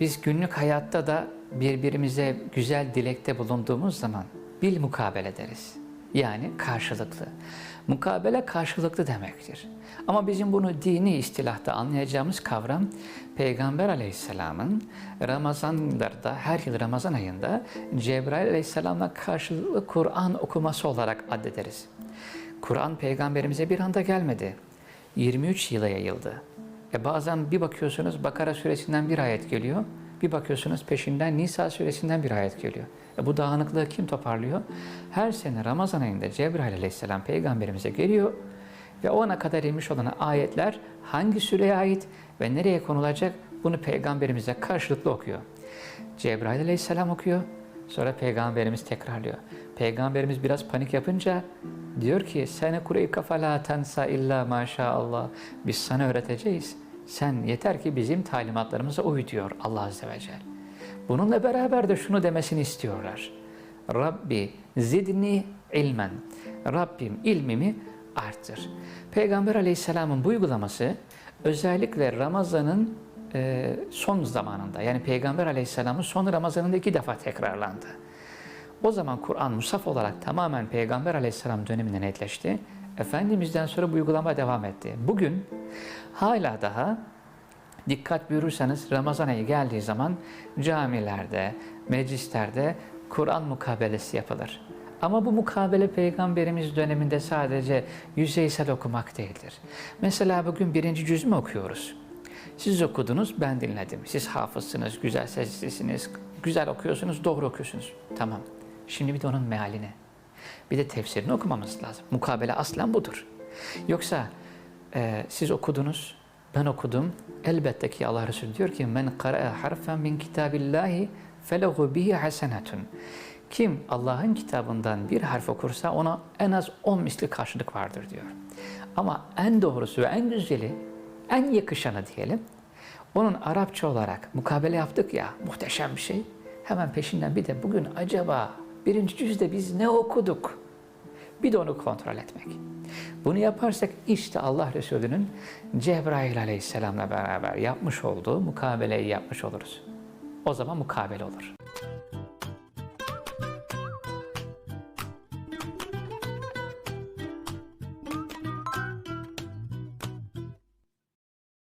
Biz günlük hayatta da birbirimize güzel dilekte bulunduğumuz zaman bil mukabele deriz. Yani karşılıklı. Mukabele karşılıklı demektir. Ama bizim bunu dini istilahta anlayacağımız kavram Peygamber Aleyhisselam'ın Ramazanlarda, her yıl Ramazan ayında Cebrail Aleyhisselam'la karşılıklı Kur'an okuması olarak addederiz. Kur'an peygamberimize bir anda gelmedi. 23 yıla yayıldı. E bazen bir bakıyorsunuz Bakara suresinden bir ayet geliyor. Bir bakıyorsunuz peşinden Nisa suresinden bir ayet geliyor. E bu dağınıklığı kim toparlıyor? Her sene Ramazan ayında Cebrail aleyhisselam peygamberimize geliyor ve o ana kadar inmiş olan ayetler hangi süreye ait ve nereye konulacak bunu peygamberimize karşılıklı okuyor. Cebrail aleyhisselam okuyor, sonra peygamberimiz tekrarlıyor. Peygamberimiz biraz panik yapınca diyor ki sene kureyü kafala tensa illa maşallah biz sana öğreteceğiz. Sen yeter ki bizim talimatlarımıza uy diyor Allah Azze ve Celle. Bununla beraber de şunu demesini istiyorlar. Rabbi zidni ilmen. Rabbim ilmimi arttır. Peygamber Aleyhisselam'ın bu uygulaması özellikle Ramazan'ın e, son zamanında yani Peygamber Aleyhisselam'ın son Ramazan'ında iki defa tekrarlandı. O zaman Kur'an musaf olarak tamamen Peygamber Aleyhisselam döneminde netleşti. Efendimiz'den sonra bu uygulama devam etti. Bugün hala daha dikkat buyurursanız Ramazan ayı geldiği zaman camilerde, meclislerde Kur'an mukabelesi yapılır. Ama bu mukabele Peygamberimiz döneminde sadece yüzeysel okumak değildir. Mesela bugün birinci cüz mü okuyoruz? Siz okudunuz, ben dinledim. Siz hafızsınız, güzel seslisiniz, güzel okuyorsunuz, doğru okuyorsunuz. Tamam. Şimdi bir de onun mealini. Bir de tefsirini okumamız lazım. Mukabele aslen budur. Yoksa e, siz okudunuz, ben okudum. Elbette ki Allah Resulü diyor ki men qara'a harfen min kitabillahi felehu bihi hasenetun. Kim Allah'ın kitabından bir harf okursa ona en az 10 misli karşılık vardır diyor. Ama en doğrusu ve en güzeli, en yakışanı diyelim. Onun Arapça olarak mukabele yaptık ya, muhteşem bir şey. Hemen peşinden bir de bugün acaba birinci cüzde biz ne okuduk? Bir de onu kontrol etmek. Bunu yaparsak işte Allah Resulü'nün Cebrail aleyhisselamla beraber yapmış olduğu mukabeleyi yapmış oluruz. O zaman mukabele olur.